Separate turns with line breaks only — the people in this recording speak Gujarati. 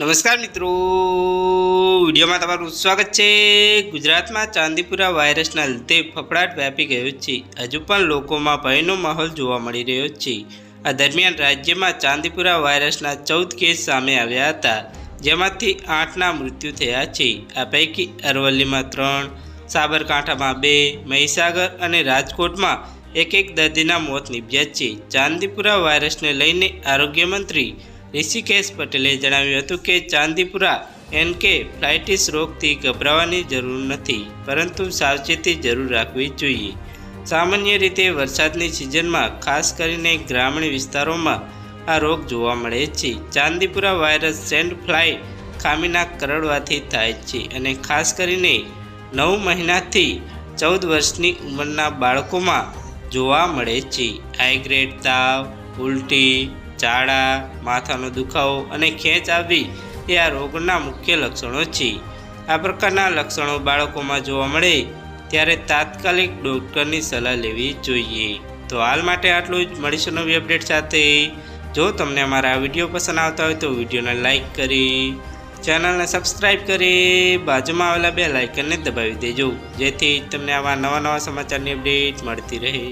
નમસ્કાર મિત્રો. વિડીયોમાં તમારું સ્વાગત છે. ગુજરાતમાં ચાંદીપુરા વાયરસના લીધે ફફડાટ વ્યાપી ગયો છે. હજુ પણ લોકોમાં ભયનો માહોલ જોવા મળી રહ્યો છે. આ દરમિયાન રાજ્યમાં ચાંદીપુરા વાયરસના ચૌદ કેસ સામે આવ્યા હતા. જેમાંથી આઠના મૃત્યુ થયા છે. આ પૈકી અરવલ્લીમાં ત્રણ, સાબરકાંઠામાં બે, મહીસાગર અને રાજકોટમાં એક એક દર્દીના મોત નીપજ્યા છે. ચાંદીપુરા વાયરસને લઈને આરોગ્ય મંત્રી ઋષિકેશ પટેલે જણાવ્યું હતું કે ચાંદીપુરા એનકે ફ્લાઇટિસ રોગથી ગભરાવાની જરૂર નથી, પરંતુ સાવચેતી જરૂર રાખવી જોઈએ. સામાન્ય રીતે વરસાદની સિઝનમાં, ખાસ કરીને ગ્રામીણ વિસ્તારોમાં, આ રોગ જોવા મળે છે. ચાંદીપુરા વાયરસ સેન્ડ ફ્લાય ખામીના કરડવાથી થાય છે અને ખાસ કરીને નવ મહિનાથી ચૌદ વર્ષની ઉંમરના બાળકોમાં જોવા મળે છે. હાઈગ્રેડ તાવ, ઉલટી ઝાડા માથાનો દુખાવો અને ખેંચ આવવી એ આ રોગના મુખ્ય લક્ષણો છે. આ પ્રકારના લક્ષણો બાળકોમાં જોવા મળે ત્યારે તાત્કાલિક ડૉક્ટરની સલાહ લેવી જોઈએ. તો હાલ માટે આટલું જ. મળીશું નવી અપડેટ સાથે. જો તમને અમારા વીડિયો પસંદ આવતા હોય તો વિડીયોને લાઇક કરી, ચેનલને સબસ્ક્રાઈબ કરી, બાજુમાં આવેલા બે લાઇકનને દબાવી દેજો. જેથી તમને આવા નવા નવા સમાચારની અપડેટ મળતી રહે.